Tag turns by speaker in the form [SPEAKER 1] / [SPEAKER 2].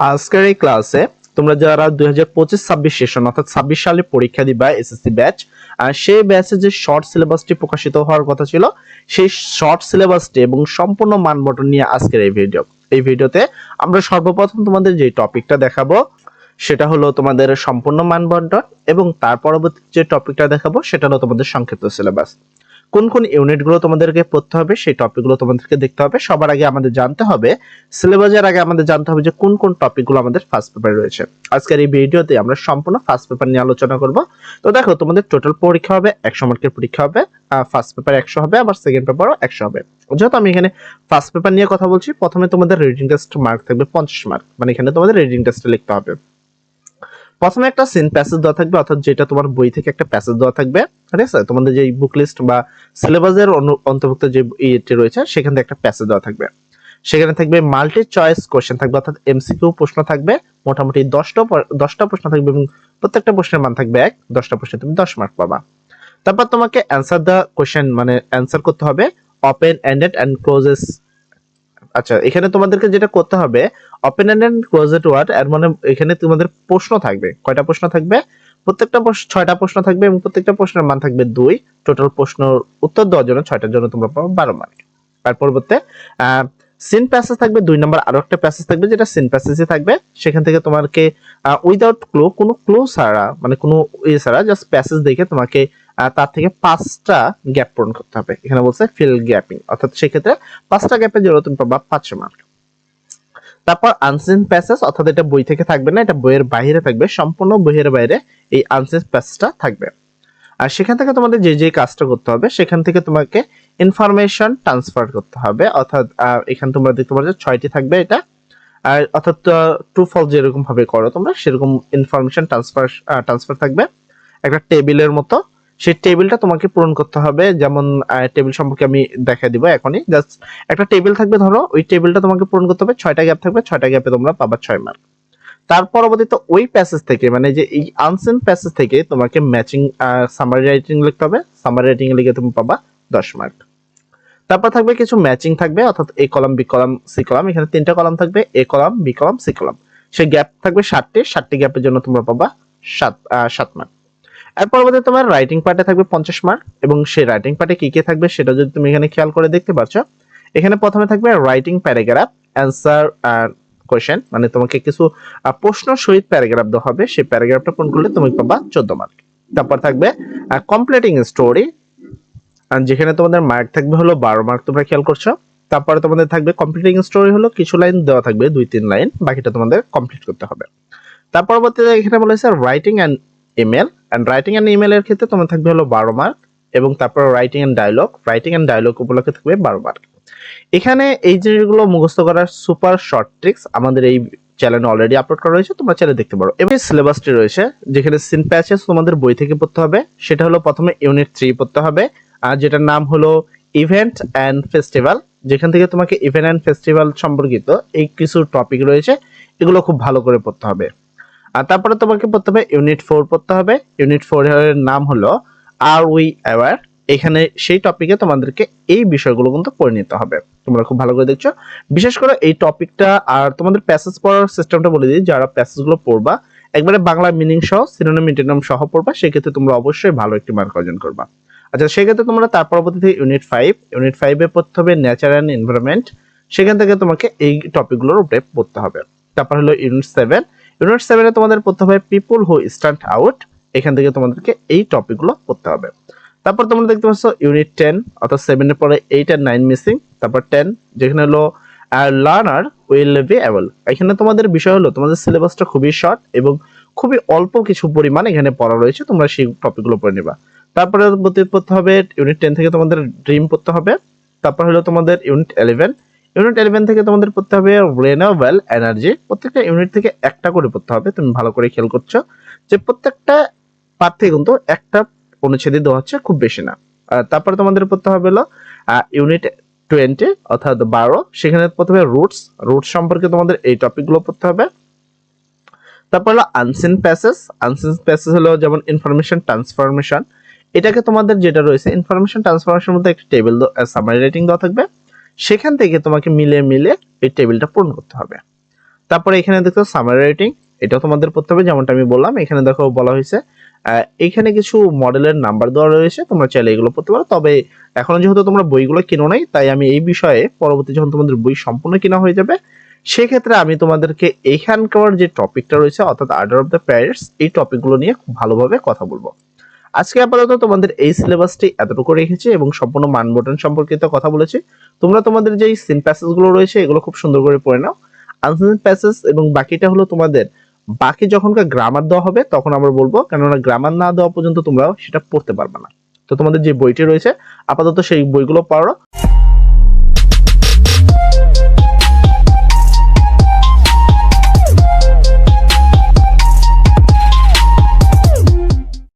[SPEAKER 1] আজকের এই ক্লাসে তোমরা যারা দুই হাজার পঁচিশ, ছাব্বিশ সেশন অর্থাৎ ছাব্বিশ সালে পরীক্ষা দিবা এসএসসি ব্যাচ আর সেই ব্যাচে যে শর্ট সিলেবাসটি প্রকাশিত হওয়ার কথা ছিল, সেই শর্ট সিলেবাসটি এবং সম্পূর্ণ মানবন্টন নিয়ে আজকের এই ভিডিও এই ভিডিওতে আমরা সর্বপ্রথম তোমাদের যে টপিকটা দেখাবো, সেটা হলো তোমাদের সম্পূর্ণ মানবন্টন এবং তার পরবর্তী যে টপিকটা দেখাবো, সেটা হলো তোমাদের সংক্ষিপ্ত সিলেবাস কোন কোন ইউনিটগুলো তোমাদেরকে পড়তে হবে, সেই টপিকগুলো তোমাদেরকে দেখতে হবে। সবার আগে আমাদের জানতে হবে সিলেবাসের আগে আমাদের জানতে হবে যে কোন কোন টপিকগুলো আমাদের ফার্স্ট পেপারে রয়েছে। আজকের এই ভিডিওতে আমরা সম্পূর্ণ ফার্স্ট পেপার নিয়ে আলোচনা করব। তো দেখো, তোমাদের টোটাল পরীক্ষা হবে, একশো মার্কের পরীক্ষা হবে ফার্স্ট পেপার একশো হবে, আবার সেকেন্ড পেপারও একশো হবে। যেহেতু আমি এখানে ফার্স্ট পেপার নিয়ে কথা বলছি, প্রথমে তোমাদের রিডিং টেস্ট মার্ক থাকবে পঞ্চাশ মার্ক মানে এখানে তোমাদের রিডিং টেস্টে লিখতে হবে। প্রথমে একটা সিন প্যাসেজ দেওয়া থাকবে, অর্থাৎ যেটা তোমার বই থেকে একটা প্যাসেজ দেওয়া থাকবে, ঠিক আছে? তোমাদের যে বুক লিস্ট বা সিলেবাসের অন্তর্ভুক্ত যে ইয়েটি রয়েছে, সেখান থেকে একটা প্যাসেজ দেওয়া থাকবে। সেখানে থাকবে মাল্টি চয়েস কোশ্চেন থাকবে, অর্থাৎ এমসিকিউ প্রশ্ন থাকবে, মোটামুটি দশটা দশটা প্রশ্ন থাকবে এবং প্রত্যেকটা প্রশ্নের মান থাকবে এক, দশটা প্রশ্নে তুমি দশ মার্ক পাবা। তারপর তোমাকে অ্যান্সার দ্য কোশ্চেন মানে অ্যান্সার করতে হবে ওপেন এন্ডেড অ্যান্ড ক্লোজেস আচ্ছা এখানে তোমাদেরকে যেটা করতে হবে ওপেন এন্ডেড ক্লোজেড ওয়ার্ড এর মানে এখানে তোমাদের প্রশ্ন থাকবে। কয়টা প্রশ্ন থাকবে? প্রত্যেকটা ছয়টা প্রশ্ন থাকবে এবং প্রত্যেকটা প্রশ্নের মান থাকবে দুই। টোটাল প্রশ্ন উত্তর দেওয়ার জন্য ছয়টার জন্য তোমরা পাবো বারো মার্ক তার পরবর্তী সিন প্যাসেজ থাকবে দুই নম্বর আরও একটা প্যাসেজ থাকবে যেটা সিন প্যাসেজে থাকবে। সেখান থেকে তোমাকে উইদাউট ক্লু কোনো ক্লু ছাড়া মানে কোনো ইয়ে ছাড়া জাস্ট প্যাসেজ দেখে তোমাকে তার থেকে পাঁচটা গ্যাপ পূরণ করতে হবে। এখানে বলছে ফিল গ্যাপিং অর্থাৎ সেক্ষেত্রে পাঁচটা গ্যাপের জন্য তুমি পাবা পাঁচশো মার্ক তারপর আনসিন প্যাসেজ অর্থাৎ এটা বই থেকে থাকবে না, এটা বইয়ের বাইরে থাকবে, সম্পূর্ণ বইয়ের বাইরে এই আনসিন প্যাসেজটা থাকবে। আর সেখান থেকে তোমাদের যে যে কাজটা করতে হবে, সেখান থেকে তোমাকে ইনফরমেশন ট্রান্সফার করতে হবে। অর্থাৎ এখানে তোমরা দেখতে পাচ্ছ ছয়টি থাকবে এটা। আর অর্থাৎ টু ফল যেরকম ভাবে করো তোমরা, সেরকম ইনফরমেশন ট্রান্সফার ট্রান্সফার থাকবে। একটা টেবিলের মতো সেই টেবিলটা তোমাকে পূরণ করতে হবে। যেমন টেবিল সম্পর্কে আমি দেখা দিব এখনই। জাস্ট একটা টেবিল থাকবে ধরো, ওই টেবিলটা তোমাকে পূরণ করতে হবে। ছয়টা গ্যাপ থাকবে, ছয়টা গ্যাপে তোমরা পাবা ছয় মার্ক তার পরবর্তীতে ওই প্যাসেজ থেকে মানে যে এই আনসেন প্যাসেজ থেকে তোমাকে ম্যাচিং সামারি রাইটিং লিখতে হবে। সামারি রাইটিং লিখে তুমি পাবা দশ মার্ক তারপর থাকবে কিছু ম্যাচিং থাকবে, অর্থাৎ A column B column C column এখানে তিনটা কলাম থাকবে A column B column C column সেই গ্যাপ থাকবে ষাটটি। ষাটটি গ্যাপের জন্য তোমরা পাবা সাত সাত মার্ক এর পরবর্তী তোমার রাইটিং পার্টে থাকবে পঞ্চাশ মার্ক এবং সেই রাইটিং পার্টে কি কি থাকবে সেটা যদি তুমি এখানে খেয়াল করে দেখতে পাচ্ছ এখানে প্রথমে থাকবে রাইটিং প্যারাগ্রাফ অ্যান্সার কোয়েশ্চেন মানে তোমাকে কিছু প্রশ্ন সহিত প্যারাগ্রাফ দেওয়া হবে, সেই প্যারাগ্রাফটা পূরণ করলে তুমি পাবা চোদ্দ মার্ক তারপর থাকবে কমপ্লিটিং স্টোরি যেখানে তোমাদের মার্ক থাকবে হলো বারো মার্ক তোমরা খেয়াল করছ। তারপরে তোমাদের থাকবে কমপ্লিটিং স্টোরি হলো কিছু লাইন দেওয়া থাকবে, দুই তিন লাইন বাকিটা তোমাদের কমপ্লিট করতে হবে। তার পরবর্তীতে এখানে বলেছে writing and email and writing and ইমেলের ক্ষেত্রে তোমার থাকবে হলো বারো মার্ক এবং তারপর writing and dialogue writing and dialogue উপলক্ষে থাকবে বারো মার্ক এখানে এই জিনিসগুলো মুখস্থ করার সুপার শর্ট ট্রিক্স আমাদের এই চ্যানেলে অলরেডি আপলোড করা রয়েছে, তোমরা চ্যানেলে দেখতে পারো। এবার সিলেবাসটি রয়েছে, যেখানে সিন প্যাচেস তোমাদের বই থেকে পড়তে হবে। সেটা হলো প্রথমে ইউনিট থ্রি পড়তে হবে, আর যেটার নাম হলো ইভেন্ট অ্যান্ড ফেস্টিভ্যাল যেখান থেকে তোমাকে ইভেন্ট অ্যান্ড ফেস্টিভ্যাল সম্পর্কিত এই কিছু টপিক রয়েছে, এগুলো খুব ভালো করে পড়তে হবে। আর তারপরে তোমাকে পড়তে হবে ইউনিট ফোর পড়তে হবে। ইউনিট ফোর এর নাম হলো আর উই অ্যাওয়ার এখানে সেই টপিকে তোমাদেরকে এই বিষয়গুলো কিন্তু পড়ে নিতে হবে। তোমরা খুব ভালো করে দেখছ। বিশেষ করে এই টপিকটা আর তোমাদের প্যাসেজ পড়ার সিস্টেমটা বলে দিই, যারা প্যাসেজগুলো পড়বা, একবারে বাংলা মিনিং সহ সিনোনিম ইন্টারনাম সহ পড়বা, সেক্ষেত্রে তোমরা অবশ্যই ভালো একটি মার্ক অর্জন করবা। আচ্ছা সেক্ষেত্রে তোমরা তার পরবর্তীতে ইউনিট ফাইভ ইউনিট ফাইভে পড়তে হবে নেচার অ্যান্ড এনভায়রনমেন্ট সেখান থেকে তোমাকে এই টপিকগুলোর উপরে পড়তে হবে। তারপর হলো ইউনিট সেভেন ইউনিট সেভেনে তোমাদের হবে পিপুল হু স্ট্যান্ড আউট এখান থেকে তোমাদেরকে এই টপিকগুলো পড়তে হবে। তারপর তোমরা দেখতে পাচ্ছ ইউনিট টেন অর্থাৎ সেভেনের পরে এইট আর নাইন মিসিং তারপর টেন যেখানে হলো লার্নার উইল বি অ্যাবল এখানে তোমাদের বিষয় হলো, তোমাদের সিলেবাসটা খুবই শর্ট এবং খুবই অল্প কিছু পরিমাণ এখানে পড়া রয়েছে। তোমরা সেই টপিকগুলো পড়ে নিবা। তারপরে পড়তে হবে ইউনিট টেন থেকে তোমাদের ড্রিম পড়তে হবে। তারপর হলো তোমাদের ইউনিট ইলেভেন ইউনিট ইলেভেন থেকে তোমাদের পড়তে হবে রিনিউয়েবল এনার্জি প্রত্যেকটা ইউনিট থেকে একটা করে পড়তে হবে, তুমি ভালো করে খেয়াল করছ যে প্রত্যেকটা থেকে কিন্তু একটা অনুচ্ছেদই দেওয়া হচ্ছে, খুব বেশি না। তারপরে তোমাদের পড়তে হবে হলো ইউনিট টোয়েন্টি অর্থাৎ বারো, সেখানে প্রথমে রুটস রুটস সম্পর্কে তোমাদের এই টপিকগুলো পড়তে হবে। তারপর হলো আনসিন প্যাসেজ আনসিন প্যাসেজ হলো যেমন ইনফরমেশন ট্রান্সফরমেশন এটাকে তোমাদের যেটা রয়েছে ইনফরমেশন ট্রান্সফরমেশন মধ্যে একটা টেবিল সামারি রেটিং দেওয়া থাকবে। সেখান থেকে তোমাকে মিলে মিলে এই টেবিলটা পূরণ করতে হবে। তারপরে এখানে দেখো সামারি রেটিং এটাও তোমাদের পড়তে হবে, যেমনটা আমি বললাম। এখানে দেখো বলা হয়েছে এখানে কিছু মডেলের নাম্বার দেওয়া রয়েছে, তোমরা চাইলে এগুলো পড়তে পারো। তবে এখনও যেহেতু তোমরা বইগুলো কিনো নাই, তাই আমি এই বিষয়ে পরবর্তী যখন তোমাদের বই সম্পূর্ণ কিনা হয়ে যাবে, সেক্ষেত্রে আমি তোমাদেরকে এইখানকার যে টপিকটা রয়েছে, অর্থাৎ আর্ডার অফ দ্য প্যারেন্টস এই টপিকগুলো নিয়ে খুব ভালোভাবে কথা বলব। আজকে আপাতত তোমাদের এই সিলেবাসটি এতটুকু রেখেছি এবং সম্পূর্ণ মান বটন সম্পর্কিত কথা বলেছি। তোমরা তোমাদের যেই সিন প্যাসেজগুলো রয়েছে, এগুলো খুব সুন্দর করে পড়ে নাও। আনসিন প্যাসেজ এবং বাকিটা হলো তোমাদের বাকি যখনকার গ্রামার দেওয়া হবে, তখন আমরা বলব, কেননা গ্রামার না দেওয়া পর্যন্ত তোমরা সেটা পড়তে পারবে না। তো তোমাদের যে বইটি রয়েছে, আপাতত সেই বইগুলো পড়ো।